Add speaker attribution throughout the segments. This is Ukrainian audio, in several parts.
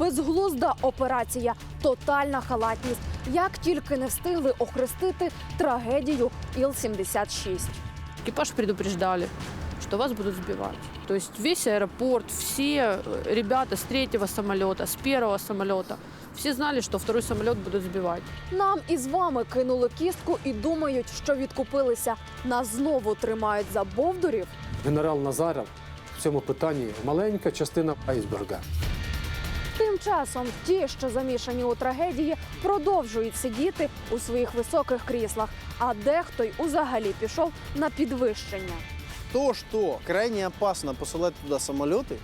Speaker 1: безглузда операція, тотальна халатність. Як тільки не встигли охрестити трагедію Іл-76.
Speaker 2: Экипаж предупреждали, что вас будут сбивать. То есть весь аэропорт, все э, ребята с третьего самолета, с первого самолета, все знали, что второй самолет будут сбивать.
Speaker 1: Нам із вами кинули кістку і думають, що відкупилися. Нас знову тримають за бовдурів.
Speaker 3: Генерал Назаров в цьому питанні маленька частина айсберга.
Speaker 1: Тим часом ті, що замішані у трагедії, продовжують сидіти у своїх високих кріслах, а дехто й узагалі пішов на підвищення.
Speaker 4: То, что крайне опасно посылать туда самолеты,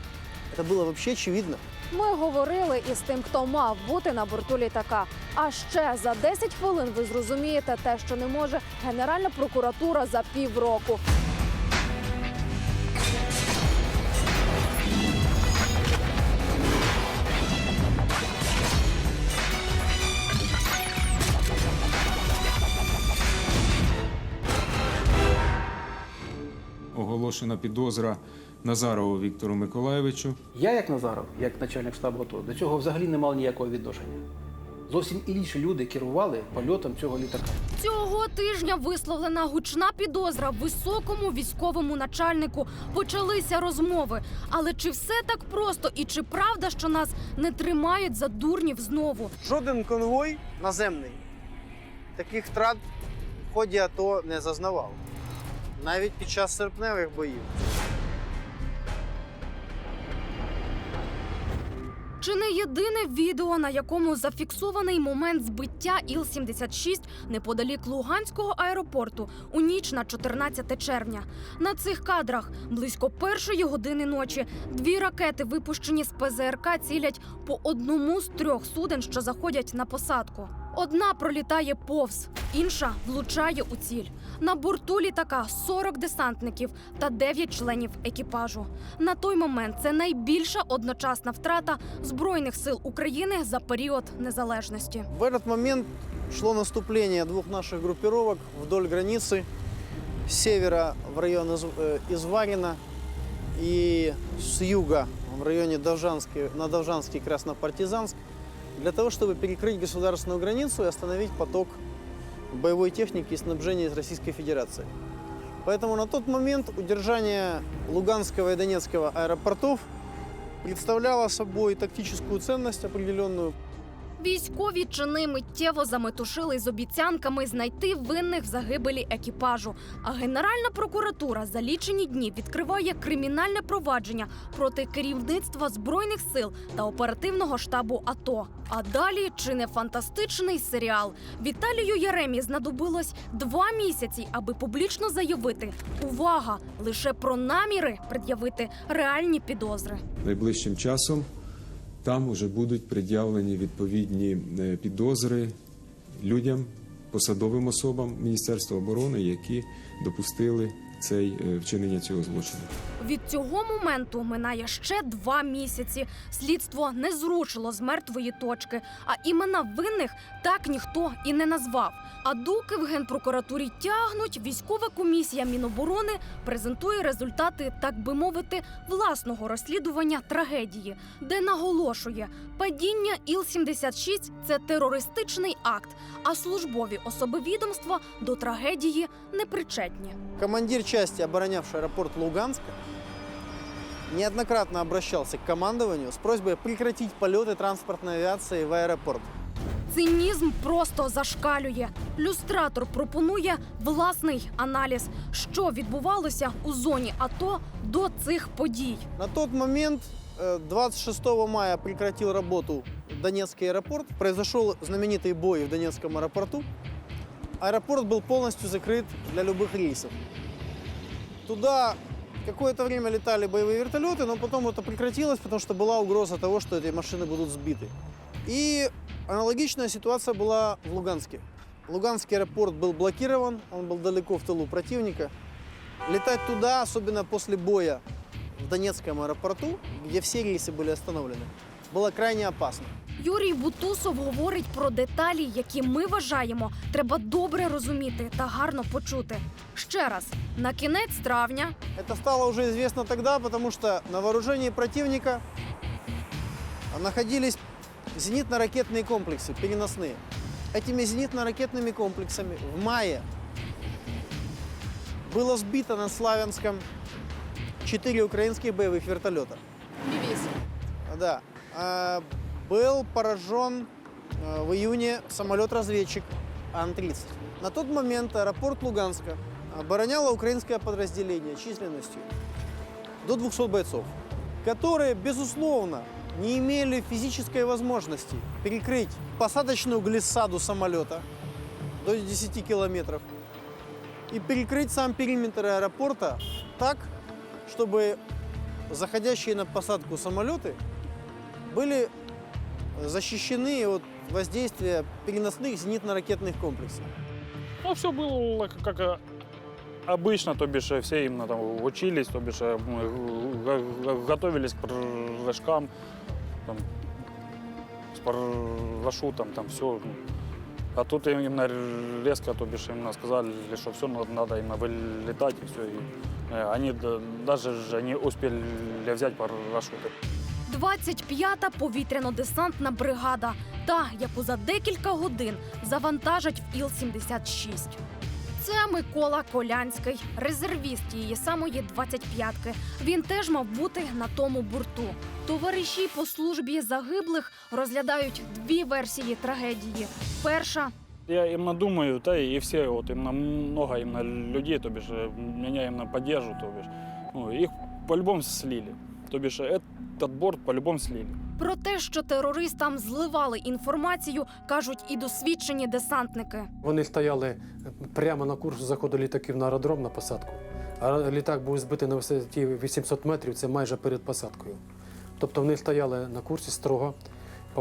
Speaker 4: это было вообще очевидно.
Speaker 1: Ми говорили із тим, хто мав бути на борту літака. А ще за 10 хвилин ви зрозумієте те, що не може Генеральна прокуратура за півроку.
Speaker 5: Оголошена підозра Назарову Віктору Миколаєвичу.
Speaker 6: Я, як Назаров, як начальник штабу АТО, до цього взагалі не мав ніякого відношення. Зовсім інші люди керували польотом цього літака.
Speaker 7: Цього тижня висловлена гучна підозра високому військовому начальнику. Почалися розмови. Але чи все так просто і чи правда, що нас не тримають за дурнів знову?
Speaker 4: Жоден конвой наземний таких втрат в ході АТО не зазнавав. Навіть під час серпневих боїв.
Speaker 7: Чи не єдине відео, на якому зафіксований момент збиття Іл-76 неподалік Луганського аеропорту у ніч на 14 червня? На цих кадрах близько першої години ночі дві ракети, випущені з ПЗРК, цілять по одному з трьох суден, що заходять на посадку. Одна пролітає повз, інша влучає у ціль. На борту літака 40 десантників та 9 членів екіпажу. На той момент це найбільша одночасна втрата збройних сил України за період незалежності.
Speaker 4: В этот момент шло наступление двух наших группировок вдоль границы с севера в район Из- э, Изварина и с юга в районе Довжанский, на Довжанский Краснопартизанск для того, чтобы перекрыть государственную границу и остановить поток боевой техники и снабжения из Российской Федерации. Поэтому на тот момент удержание Луганского и Донецкого аэропортов представляло собой тактическую ценность определенную,
Speaker 7: Військові чини миттєво заметушили з обіцянками знайти винних в загибелі екіпажу. А Генеральна прокуратура за лічені дні відкриває кримінальне провадження проти керівництва збройних сил та оперативного штабу АТО. А далі чи не фантастичний серіал? Віталію Яремі знадобилось два місяці, аби публічно заявити: увага! Лише про наміри пред'явити реальні підозри.
Speaker 5: Найближчим часом там вже будуть пред'явлені відповідні е, підозри людям, посадовим особам Міністерства оборони, які допустили цей е, вчинення цього злочину.
Speaker 7: Від цього моменту минає ще два місяці. Слідство не зрушило з мертвої точки, а імена винних так ніхто і не назвав. А доки в генпрокуратурі тягнуть, військова комісія Міноборони презентує результати, так би мовити, власного розслідування трагедії, де наголошує, падіння Іл-76 – це терористичний акт, а службові особи відомства до трагедії не причетні.
Speaker 4: Командир части, оборонявший аэропорт Луганска, неоднократно обращался к командованию с просьбой прекратить полеты транспортной авиации в аэропорт.
Speaker 7: Цинізм просто зашкалює. Люстратор пропонує власний аналіз, що відбувалося у зоні АТО до цих подій.
Speaker 4: На тот момент, э, 26 мая, прекратил работу Донецкий аэропорт. Произошел знаменитый бой в Донецком аэропорту. Аэропорт был полностью закрыт для любых рейсов. Туда какое-то время летали боевые вертолеты, но потом это прекратилось, потому что была угроза того, что эти машины будут сбиты. И аналогичная ситуация была в Луганске. Луганский аэропорт был блокирован, он был далеко в тылу противника. Летать туда, особенно после боя в Донецком аэропорту, где все рейсы были остановлены, было крайне опасно.
Speaker 7: Юрій Бутусов говорить про деталі, які ми вважаємо, треба добре розуміти та гарно почути. Ще раз, на кінець травня
Speaker 4: Это стало уже известно тогда, потому что на вооружении противника находились зенитно-ракетные комплексы, переносные. Этими зенитно-ракетными комплексами в мае было сбито над Славянском 4 украинских боевых вертолета. Да. А, Был поражен а, в июне самолет-разведчик Ан-30. На тот момент аэропорт Луганска обороняло украинское подразделение численностью до 200 бойцов, которые, безусловно, не имели физической возможности перекрыть посадочную глиссаду самолета до 10 километров и перекрыть сам периметр аэропорта так, чтобы заходящие на посадку самолеты были защищены от воздействия переносных зенитно-ракетных комплексов.
Speaker 8: Ну, все было как обычно, то бишь э, все именно там учились, то бишь э, мы готовились к прыжкам, там, с парашютом, там все. А тут им- именно резко, то бишь именно сказали, что все надо именно вылетать и все. И э, они даже же не успели взять парашюты.
Speaker 7: 25-та повітряно-десантна бригада, та, яку за декілька годин завантажать в Іл-76. Це Микола Колянський, резервіст її самої 25-ки. Він теж мав бути на тому борту. Товариші по службі загиблих розглядають дві версії трагедії. Перша
Speaker 8: Я именно думаю, да, и все, вот именно много именно людей, то бишь, э, меня именно поддерживают, то бишь, ну, их по-любому слили. То бишь, этот борт по-любому слили.
Speaker 7: про те, що терористам зливали інформацію, кажуть і досвідчені десантники.
Speaker 3: Вони стояли прямо на курсу заходу літаків на аеродром на посадку. А літак був збитий на висоті 800 метрів, це майже перед посадкою. Тобто вони стояли на курсі строго,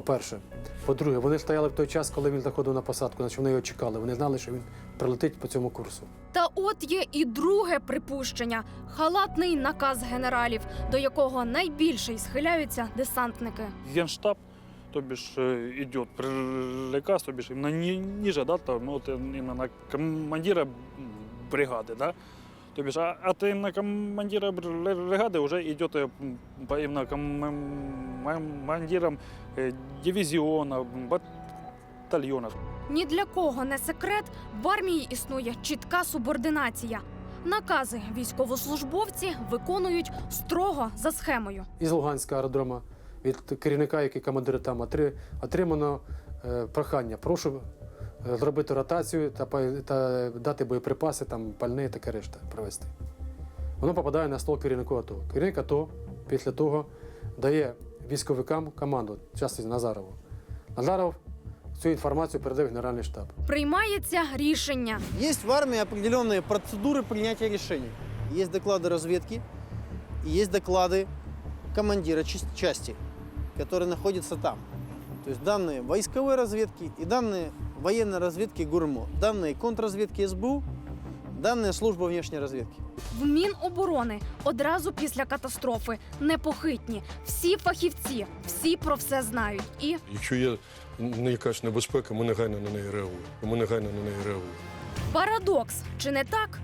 Speaker 3: по-перше. По-друге, вони стояли в той час, коли він заходив на посадку, значить вони його чекали. Вони знали, що він прилетить по цьому курсу.
Speaker 7: Та от є і друге припущення халатний наказ генералів, до якого найбільше й схиляються десантники.
Speaker 8: Генштаб, то бишь, э, идет приказ, то бишь, именно ни- ниже, да, там, ну, вот на командира бригады, да, то бишь, а от именно командира бр- бригады уже идет э, м, по именно ком- командирам э, дивизиона, батальона.
Speaker 7: Ні для кого не секрет, в армії існує чітка субординація. Накази військовослужбовці виконують строго за схемою.
Speaker 3: Із Луганського аеродрома від керівника, який командир там, отри- отримано е, прохання. Прошу е, зробити ротацію та, па- та дати боєприпаси, там, пальне і таке решта привезти. Воно попадає на стол керівнику АТО. Керівник АТО після того дає військовикам команду, часто Назарову. Назаров цю інформацію передає в Генеральний штаб.
Speaker 7: Приймається рішення.
Speaker 4: Есть в армии определенные процедуры принятия решений. Есть доклады разведки, и есть доклады командира чис- части, который находится там. То есть данные войсковой разведки и данные военной разведки ГУРМО, данные контрразведки СБУ, данные службы внешней разведки.
Speaker 7: В Міноборони одразу після катастрофи непохитні. Всі фахівці, всі про все знають. І
Speaker 9: Якщо є ну, якась небезпека, ми негайно на неї реагуємо. Ми негайно на неї реагуємо.
Speaker 7: Парадокс, чи не так?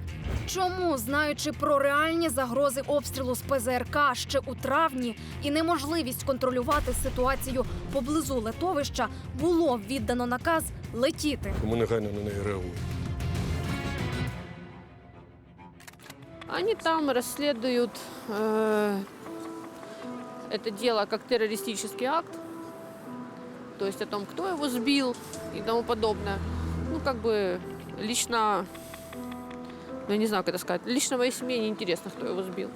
Speaker 7: Чому, знаючи про реальні загрози обстрілу з ПЗРК ще у травні і неможливість контролювати ситуацію поблизу летовища, було віддано наказ летіти?
Speaker 9: Ми негайно на неї реагуємо.
Speaker 2: Они там расследуют э, это дело как террористический акт, то есть о том, кто его сбил и тому подобное. Ну, как бы лично, ну, я не знаю, как это сказать, лично моей семье не интересно, кто его сбил.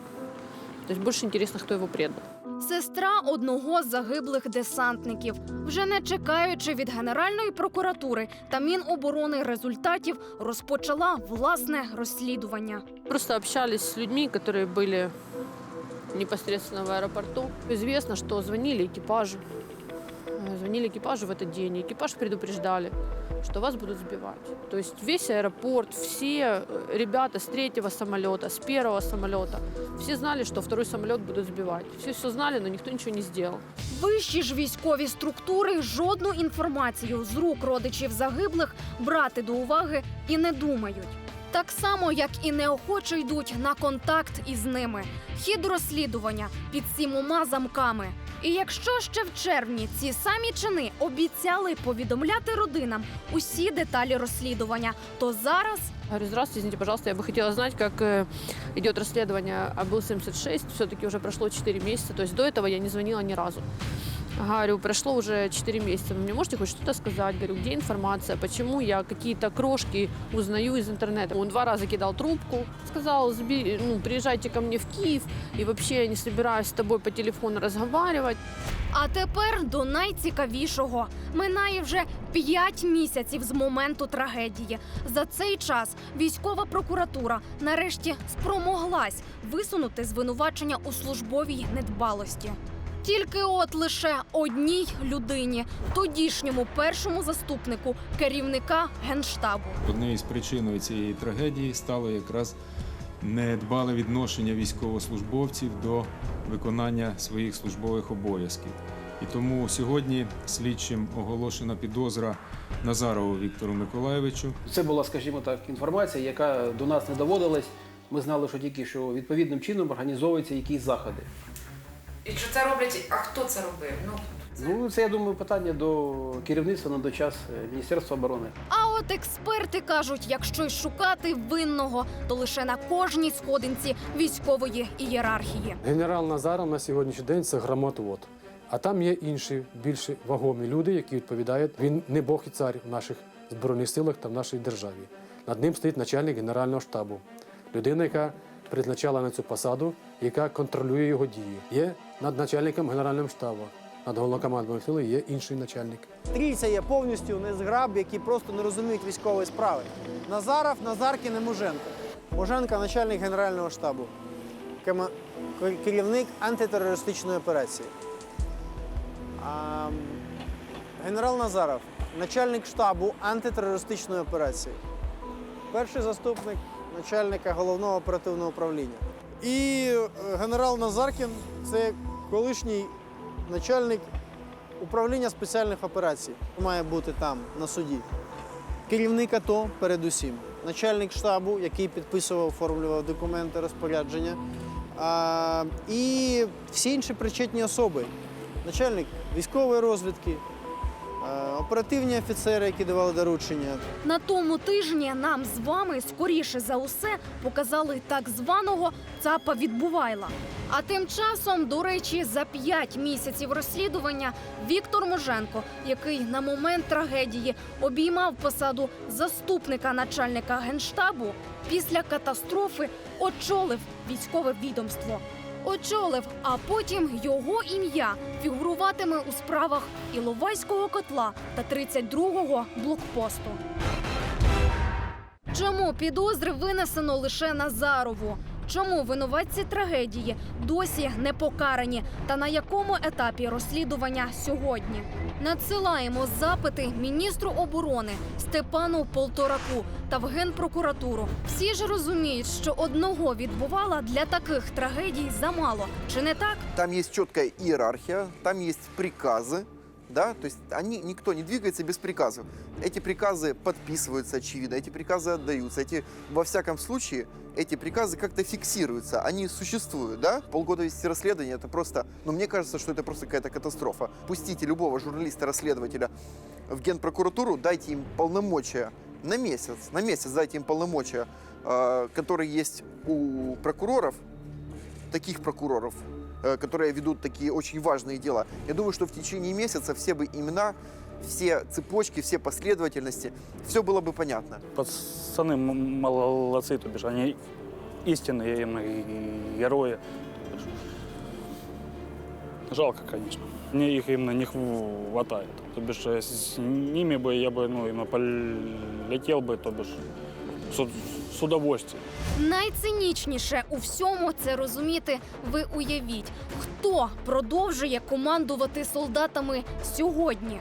Speaker 2: То есть больше интересно, кто его предал.
Speaker 7: Сестра одного з загиблих десантників, вже не чекаючи від Генеральної прокуратури та Міноборони результатів, розпочала власне розслідування.
Speaker 2: Просто общались с людьми, которые были непосредственно в аэропорту. Известно, что звонили экипажу. Э, Звонили экипажу в этот день. и Экипаж предупреждали, что вас будут сбивать. То есть весь аэропорт, все э, ребята с третьего самолета, с первого самолета, все знали, что второй самолет будут сбивать. Все все знали, но никто ничего не сделал.
Speaker 7: Вищі ж військові структури жодну інформацію з рук родичів загиблих брати до уваги і не думають. Так само, як і неохоче йдуть на контакт із ними. Хід розслідування під сімома замками. І якщо ще в червні ці самі чини обіцяли повідомляти родинам усі деталі розслідування, то зараз
Speaker 2: Говорю, здравствуйте, извините, пожалуйста, я бы хотела знать, как э, идет расследование об Ил-76. Все-таки уже прошло 4 месяца, то есть до этого я не звонила ни разу. Говорю, прошло уже 4 месяца, вы мне можете хоть что-то сказать? Говорю, где информация, почему я какие-то крошки узнаю из интернета? Он два раза кидал трубку, сказал, «Сби- ну, приезжайте ко мне в Киев, и вообще я не собираюсь с тобой по телефону разговаривать.
Speaker 7: А тепер до найцікавішого. Минає вже п'ять місяців з моменту трагедії. За цей час військова прокуратура нарешті спромоглась висунути звинувачення у службовій недбалості. Тільки от лише одній людині, тодішньому першому заступнику керівника генштабу.
Speaker 5: Однією з причиною цієї трагедії стало якраз недбале відношення військовослужбовців до виконання своїх службових обов'язків. І тому сьогодні слідчим оголошена підозра Назарову Віктору Миколаєвичу
Speaker 6: Це була, скажімо так, інформація, яка до нас не доводилась. Ми знали, що тільки що відповідним чином організовуються якісь заходи.
Speaker 10: І що це роблять? А хто це робив? Ну
Speaker 6: Ну, це я думаю, питання до керівництва на той час е, Міністерства оборони.
Speaker 7: А от експерти кажуть, якщо й шукати винного, то лише на кожній сходинці військової ієрархії.
Speaker 3: Генерал Назаров на сьогоднішній день це грамотвод. А там є інші більш вагомі люди, які відповідають. Він не Бог і цар в наших збройних силах та в нашій державі. Над ним стоїть начальник генерального штабу, людина, яка призначала на цю посаду, яка контролює його дії. Є над начальником генерального штабу, над головнокомандуванням сили є інший начальник.
Speaker 4: Трійця є повністю незграб, які просто не розуміють військової справи. Назаров, Назаркін і Муженко. Муженко начальник Генерального штабу, керівник антитерористичної операції. А, генерал Назаров, начальник штабу антитерористичної операції. Перший заступник начальника головного оперативного управління. І е, генерал Назаркін це колишній начальник управління спеціальних операцій. Має бути там на суді. Керівник АТО передусім, начальник штабу, який підписував, оформлював документи розпорядження. А, і всі інші причетні особи. Начальник військової розвідки, оперативні офіцери, які давали доручення,
Speaker 7: На тому тижні нам з вами скоріше за усе показали так званого ЦАПа відбувайла. А тим часом, до речі, за п'ять місяців розслідування Віктор Муженко, який на момент трагедії обіймав посаду заступника начальника генштабу, після катастрофи очолив військове відомство. Очолив, а потім його ім'я фігуруватиме у справах Іловайського котла та 32-го блокпосту. Чому підозри винесено лише Назарову? Чому винуватці трагедії досі не покарані? Та на якому етапі розслідування сьогодні? Надсилаємо запити міністру оборони Степану Полтораку та в генпрокуратуру. Всі ж розуміють, що одного відбувала для таких трагедій замало. Чи не так?
Speaker 11: Там есть четкая иерархия, там есть приказы, да, то есть они, никто не двигается без приказов. Эти приказы подписываются, очевидно, эти приказы отдаются, эти, во всяком случае, эти приказы как-то фиксируются, они существуют, да? Полгода вести расследование, это просто, ну, мне кажется, что это просто какая-то катастрофа. Пустите любого журналиста-расследователя в генпрокуратуру, дайте им полномочия на месяц, на месяц дайте им полномочия, э, которые есть у прокуроров, таких прокуроров, которые ведут такие очень важные дела. Я думаю, что в течение месяца все бы имена, все цепочки, все последовательности, все было бы понятно.
Speaker 8: Пацаны молодцы, то бишь, они истинные герои. Жалко, конечно. Мне их именно не хватает. То бишь, э, с ними бы я бы, ну, именно полетел бы, то бишь, с удовольствием.
Speaker 7: Найцинічніше у всьому це розуміти. Ви уявіть, хто продовжує командувати солдатами сьогодні.